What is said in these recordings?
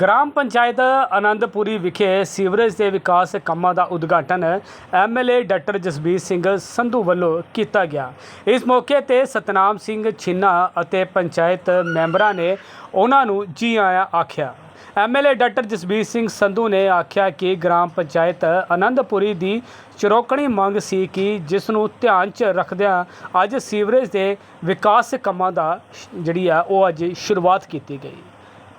Gram panchayat Anandpuri ਵਿਖੇ sewerage ਦੇ ਵਿਕਾਸ ਕੰਮਾਂ ਦਾ ਉਦਘਾਟਨ ਐਮਐਲਏ ਡਾਕਟਰ ਜਸਬੀਰ ਸਿੰਘ ਸੰਧੂ ਵੱਲੋਂ ਕੀਤਾ ਗਿਆ। ਇਸ ਮੌਕੇ ਤੇ ਸਤਨਾਮ ਸਿੰਘ ਛਿੰਨਾ ਅਤੇ ਪੰਚਾਇਤ ਮੈਂਬਰਾਂ ਨੇ ਉਹਨਾਂ ਨੂੰ ਜੀ ਆਇਆਂ ਆਖਿਆ। ਐਮਐਲਏ ਡਾਕਟਰ ਜਸਬੀਰ ਸਿੰਘ ਸੰਧੂ ਨੇ ਆਖਿਆ ਕਿ ਗ੍ਰਾਮ ਪੰਚਾਇਤ ਆਨੰਦਪੁਰੀ ਦੀ ਚਰੋਕਣੀ ਮੰਗ ਸੀ ਕਿ ਜਿਸ ਨੂੰ ਧਿਆਨ 'ਚ ਰੱਖਦਿਆਂ ਅੱਜ ਸੀਵਰੇਜ ਦੇ ਵਿਕਾਸ ਕੰਮਾਂ ਦਾ ਜਿਹੜੀ ਆ, ਉਹ ਅੱਜ ਸ਼ੁਰੂਆਤ ਕੀਤੀ ਗਈ।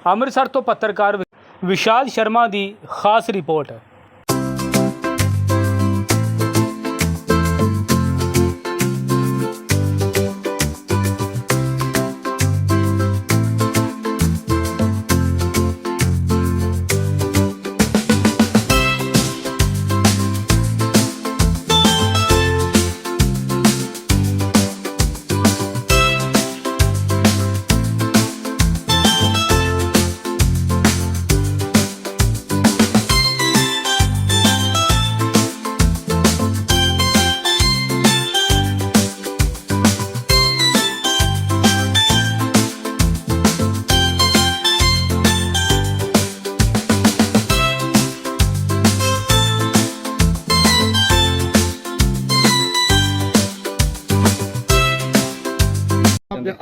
ਅੰਮ੍ਰਿਤਸਰ ਤੋਂ ਪੱਤਰਕਾਰ ਵਿ- ਵਿਸ਼ਾਲ ਸ਼ਰਮਾ ਦੀ ਖਾਸ ਰਿਪੋਰਟ।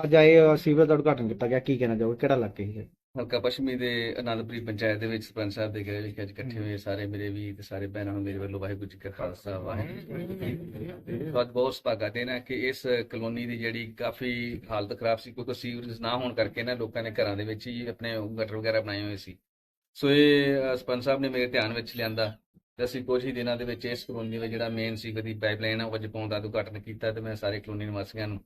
ਅੱਜ ਆਏ ਸੀਵਰ ਦਾ ਉਦਘਾਟਨ ਕੀਤਾ ਗਿਆ ਕੀ ਕਹਿਣਾ ਚਾਹੋਗੇ? ਕਿਹੜਾ ਇਲਾਕੇ ਹੈ ਹਲਕਾ ਪੱਛਮੀ ਦੇ ਆਨੰਦਪੁਰੀ ਪੰਚਾਇਤ ਦੇ ਵਿੱਚ ਸਰਪੰਚ ਸਾਹਿਬ ਦੇ ਗਏ ਲਿਖੇ ਅੱਜ ਇਕੱਠੇ ਹੋਏ ਸਾਰੇ ਮੇਰੇ ਵੀ ਤੇ ਸਾਰੇ ਭੈਣਾਂ ਨੂੰ ਮੇਰੇ ਵੱਲੋਂ ਵਾਹਿਗੁਰੂ ਜੀ ਕਾ ਖਾਲਸਾ ਵਾਹਿਗੁਰੂ ਜੀ ਕੀ ਫਤਿਹ। ਅੱਜ ਬਹੁਤ ਸੁਭਾਗਾ ਦੇਣਾ ਕਿ ਇਸ ਕਲੋਨੀ ਦੀ ਜਿਹੜੀ ਕਾਫੀ ਹਾਲਤ ਖਰਾਬ ਸੀ ਕਿਉਂਕਿ ਸੀਵਰੇਜ ਨਾ ਹੋਣ ਕਰਕੇ ਨਾ ਲੋਕਾਂ ਨੇ ਘਰਾਂ ਦੇ ਵਿੱਚ ਹੀ ਆਪਣੇ ਗਟਰ ਵਗੈਰਾ ਬਣਾਏ ਹੋਏ ਸੀ। ਸੋ ਇਹ ਸਰਪੰਚ ਸਾਹਿਬ ਨੇ ਮੇਰੇ ਧਿਆਨ ਵਿੱਚ ਲਿਆਂਦਾ ਤੇ ਅਸੀਂ ਕੁਝ ਹੀ ਦਿਨਾਂ ਦੇ ਵਿੱਚ ਇਸ ਕਲੋਨੀ ਦਾ ਜਿਹੜਾ ਮੇਨ ਸੀਵਰ ਦੀ ਪਾਈਪਲਾਈਨ ਆ ਉਹ ਅੱਜ ਪਾਉਣ ਦਾ ਉਦਘਾਟਨ ਕੀਤਾ ਤੇ ਮੈਂ ਸਾਰੇ ਕਲੋਨੀ ਨਿਵਾਸੀਆਂ ਨੂੰ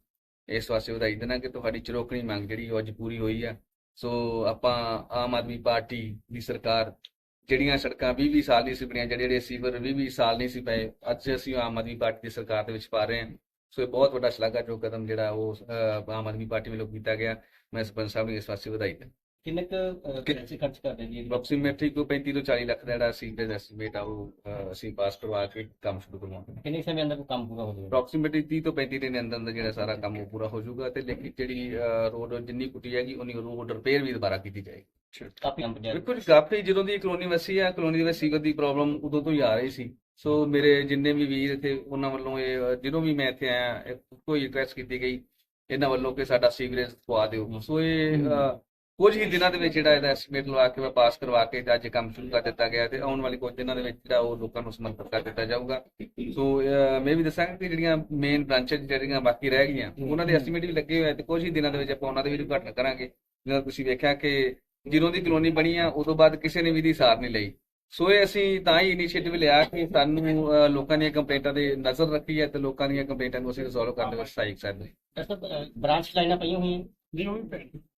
ਇਸ ਵਾਸਤੇ ਵਧਾਈ ਦੇਣਾ ਕਿ ਤੁਹਾਡੀ ਚਰੋਕਣੀ ਮੰਗ ਜਿਹੜੀ ਉਹ ਅੱਜ ਪੂਰੀ ਹੋਈ ਆ। ਸੋ ਆਪਾਂ ਆਮ ਆਦਮੀ ਪਾਰਟੀ ਦੀ ਸਰਕਾਰ, ਜਿਹੜੀਆਂ ਸੜਕਾਂ 20 20 ਸਾਲ ਨਹੀਂ ਸੀ ਬਣੀਆਂ, ਜਿਹੜੇ ਜਿਹੜੇ ਸੀਵਰ 20 20 ਸਾਲ ਨਹੀਂ ਸੀ ਪਏ, ਅੱਜ ਅਸੀਂ ਆਮ ਆਦਮੀ ਪਾਰਟੀ ਦੀ ਸਰਕਾਰ ਦੇ ਵਿੱਚ ਪਾ ਰਹੇ ਹਾਂ। ਸੋ ਇਹ ਬਹੁਤ ਵੱਡਾ ਸ਼ਲਾਘਾਯੋਗ ਕਦਮ ਜਿਹੜਾ ਉਹ ਆਮ ਆਦਮੀ ਪਾਰਟੀ ਵੱਲੋਂ ਕੀਤਾ ਗਿਆ। ਮੈਂ ਸਰਪੰਚ ਸਾਹਿਬ ਨੂੰ ਇਸ ਵਾਸਤੇ ਵਧਾਈ ਦਿੰਦਾ। ਕਿੰਨੇ ਕੁ ਪੈਸੇ ਖਰਚ ਕਰਦੇ ਜੀ ਅਪਰੋਕਸੀਮੇਟਲੀ ਕੋਈ 35 ਤੋਂ 40 ਲੱਖ ਦਾ ਜਿਹੜਾ ਸੀਵਰੇਜ ਐਸਟੀਮੇਟ ਆ ਉਹ ਅਸੀਂ ਪਾਸ ਕਰਵਾ ਕੇ ਕੰਮ ਸ਼ੁਰੂ ਕਰਵਾਉਂਦੇ ਕਿੰਨੇ ਸਮੇਂ ਅੰਦਰ ਕੰਮ ਪੂਰਾ ਹੋ ਜਾਊਗਾ? ਅਪਰੋਕਸੀਮੇਟਲੀ 30 ਤੋਂ 35 ਦਿਨ ਦੇ ਅੰਦਰ ਅੰਦਰ ਜਿਹੜਾ ਸਾਰਾ ਕੰਮ ਉਹ ਪੂਰਾ ਹੋ ਜਾਊਗਾ ਤੇ ਲੇਕਿਨ ਜਿਹੜੀ ਰੋਡ ਜਿੰਨੀ ਕੁੱਟੀ ਹੈਗੀ ਉਨੀ ਰੋਡ ਰਿਪੇਅਰ ਵੀ ਦੁਬਾਰਾ ਕੀਤੀ ਜਾਏਗੀ। ਕਾਫੀ ਬਿਲਕੁਲ ਕਾਫੀ ਜਦੋਂ ਦੀ ਕਲੋਨੀ ਵਸੀ ਆ ਕਲੋਨੀ ਦੇ ਵਿੱਚ ਸੀਵਰ ਦੀ ਪ੍ਰੋਬਲਮ ਉਦੋਂ ਤੋਂ ਹੀ ਆ ਰਹੀ ਸੀ। ਸੋ ਮੇਰੇ ਜਿੰਨੇ ਵੀ ਵੀਰ ਇੱਥੇ ਉਹਨਾਂ ਵੱਲੋਂ ਇਹ ਜਦੋਂ ਵੀ ਮੈਂ ਇੱਥੇ ਆਇਆ ਕੋਈ ਰਿਕੁਐਸਟ ਕੀਤੀ ਗਈ ਇਹਨਾਂ ਵੱਲੋਂ ਕਿ ਸਾਡਾ ਸੀਵਰੇਜ ਪਵਾ ਦਿਓ। ਸੋ ਇਹ ਕੁਝ ਹੀ ਦਿਨਾਂ ਦੇ ਵਿੱਚ ਜਿਹੜਾ ਇਹਦਾ ਐਸਟੀਮੇਟ ਲਵਾ ਕੇ ਪਾਸ ਕਰਵਾ ਕੇ ਅੱਜ ਕੰਮ ਸ਼ੁਰੂ ਕਰ ਦਿੱਤਾ ਗਿਆ ਤੇ ਆਉਣ ਵਾਲੇ ਕੁਝ ਦਿਨਾਂ ਦੇ ਵਿੱਚ ਜਿਹੜਾ ਉਹ ਲੋਕਾਂ ਨੂੰ ਸਮਰਪਿਤ ਕਰ ਦਿੱਤਾ ਜਾਊਗਾ। ਸੋ ਮੈਂ ਵੀ ਦੱਸਾਂਗਾ ਕਿ ਜਿਹੜੀਆਂ ਮੇਨ ਬ੍ਰਾਂਚਾਂ ਜਿਹੜੀਆਂ ਬਾਕੀ ਰਹਿ ਗਈਆਂ, ਉਹਨਾਂ ਦੇ ਐਸਟੀਮੇਟ ਵੀ ਲੱਗੇ ਹੋਏ ਤੇ ਕੁਝ ਹੀ ਦਿਨਾਂ ਦੇ ਵਿੱਚ ਆਪਾਂ ਉਹਨਾਂ ਦੇ ਵੀ ਉਦਘਾਟਨ ਕਰਾਂਗੇ। ਜਿਵੇਂ ਤੁਸੀਂ ਵੇਖਿਆ ਕਿ ਜਦੋਂ ਦੀ ਕਲੋਨੀ ਬਣੀ ਆ, ਉਦੋਂ ਬਾਅਦ ਕਿਸੇ ਨੇ ਵੀ ਦੀ ਸਾਰ ਨਹੀਂ ਲਈ। ਸੋ ਇਹ ਅਸੀਂ ਤਾਂ ਹੀ ਇਨੀਸ਼ੀਏਟਿਵ ਲਿਆ ਕਿ ਸਾਨੂੰ ਲੋਕਾਂ ਦੀਆਂ ਕੰਪਲੇਂਟਾਂ ਦੇ ਨਜ਼ਰ ਰੱਖੀ ਹੈ ਤੇ ਲੋਕਾਂ ਦੀਆਂ ਕੰਪਲੇਂਟਾਂ ਨੂੰ ਅਸੀਂ ਰਿਜ਼ੋਲਵ ਕਰਨ ਦੇ ਵਿੱਚ ਸਹਾਇਕ ਸਾਧਨ ਸਰ ਬ੍ਰਾਂਚ ਲਾਈਨਾਂ ਪਈਆਂ ਹੋਈਆਂ।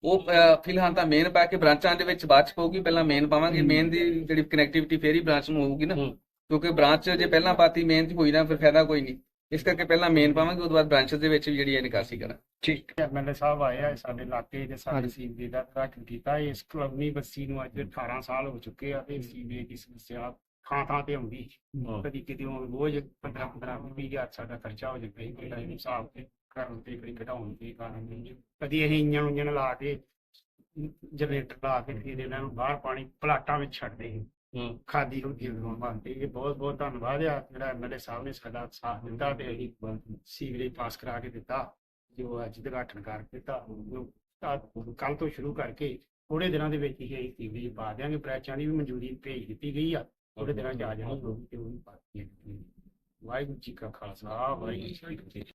ਉਹ ਅਹ, ਫਿਲਹਾਲ ਤਾਂ ਮੇਨ ਪਾ ਕੇ ਬ੍ਰਾਂਚਾਂ ਦੇ ਵਿੱਚ ਬਾਅਦ ਚ ਪਊਗੀ ਪਹਿਲਾਂ ਮੇਨ ਪਾਵਾਂਗੇ ਮੇਨ ਦੀ ਜਿਹੜੀ ਕਨੈਕਟੀਵਿਟੀ ਫੇਰ ਹੀ ਬ੍ਰਾਂਚ ਨੂੰ ਹੋਊਗੀ ਨਾ। ਕਿਉਂਕਿ ਬ੍ਰਾਂਚ ਜੇ ਪਹਿਲਾਂ ਪਾਤੀ ਮੇਨ ਚ ਹੋਈ ਨਾ ਫਿਰ ਫਾਇਦਾ ਕੋਈ ਨਹੀਂ। ਇਸ ਕਰਕੇ ਪਹਿਲਾਂ ਮੇਨ ਪਾਵਾਂਗੇ ਉਸ ਤੋਂ ਬਾਅਦ ਬ੍ਰਾਂਚਸ ਦੇ ਵਿੱਚ ਵੀ ਜਿਹੜੀ ਹੈ ਨਿਕਾਸੀ ਕਰਾਂ। ਠੀਕ। ਐਮਐਲਏ ਸਾਹਿਬ ਆਏ ਆ ਸਾਡੇ ਇਲਾਕੇ ਦੇ ਸਾਡੇ। ਸੀਵਰੇਜ ਦਾ ਉਦਘਾਟਨ ਕੀਤਾ। ਇਸ ਕਲੋਨੀ ਬੱਸੀ ਨੂੰ ਅੱਜ 18 ਸਾਲ ਹੋ ਚੁੱਕੇ ਆ ਤੇ ਸੀਵਰੇਜ ਦੀ ਸਮੱਸਿਆ ਥਾਂ ਥਾਂ ਤੇ ਆਉਂਦੀ। ਕਦੀ ਕਿਤੇ ਉਹ ਰੋਜ਼ 15 15 20 ਹਜ਼ਾਰ ਸਾਡਾ ਖਰਚਾ ਹੋ ਜਾਂਦਾ ਹੈ ਇਹ ਹਿਸਾਬ ਤੇ। ਕਰਨ ਤੇ ਕਦੀ ਘਟਾਉਣ ਤੇ ਕਾਰਨ ਨਹੀਂ। ਕਦੀ ਇਹ ਇੰਜਣ ਉਂਜਣ ਲਾ ਕੇ ਜਨਰੇਟਰ ਲਾ ਕੇ ਫਿਰ ਇਹਨਾਂ ਨੂੰ ਬਾਹਰ ਪਾਣੀ ਪਲਾਟਾਂ ਵਿੱਚ ਛੱਡਦੇ ਸੀ। ਹੂੰ। ਖਾਦੀ ਹੁੰਦੀ ਬਣਦੇ ਇਹ ਬਹੁਤ ਬਹੁਤ ਧੰਨਵਾਦ ਆ। ਜਿਹੜਾ ਐਮਐਲਏ ਸਾਹਿਬ ਨੇ ਸਾਡਾ ਸਾਥ ਦਿੱਤਾ ਤੇ ਅਸੀਂ ਸੀਵਰੇਜ ਪਾਸ ਕਰਾ ਕੇ ਦਿੱਤਾ ਜੋ ਅੱਜ ਉਦਘਾਟਨ ਕਰ ਦਿੱਤਾ। ਕੱਲ ਤੋਂ ਸ਼ੁਰੂ ਕਰਕੇ ਥੋੜੇ ਦਿਨਾਂ ਦੇ ਵਿੱਚ ਹੀ ਅਸੀਂ ਸੀਵਰੇਜ ਪਾ ਦਿਆਂਗੇ। ਬ੍ਰੈਚਾਂ ਦੀ ਵੀ ਮਨਜ਼ੂਰੀ ਭੇਜ ਦਿੱਤੀ ਗਈ ਆ। ਥੋੜੇ ਦਿਨਾਂ ਚ ਆ ਜਾਣੀ ਤੇ ਉਹ ਵੀ ਪਾ ਦਿੱਤੀ ਵਾਹਿਗੁਰੂ ਜੀ ਕਾ ਖਾਲਸਾ ਵਾਹਿਗੁਰੂ ਜੀ ਕੀ ਫਤਿਹ।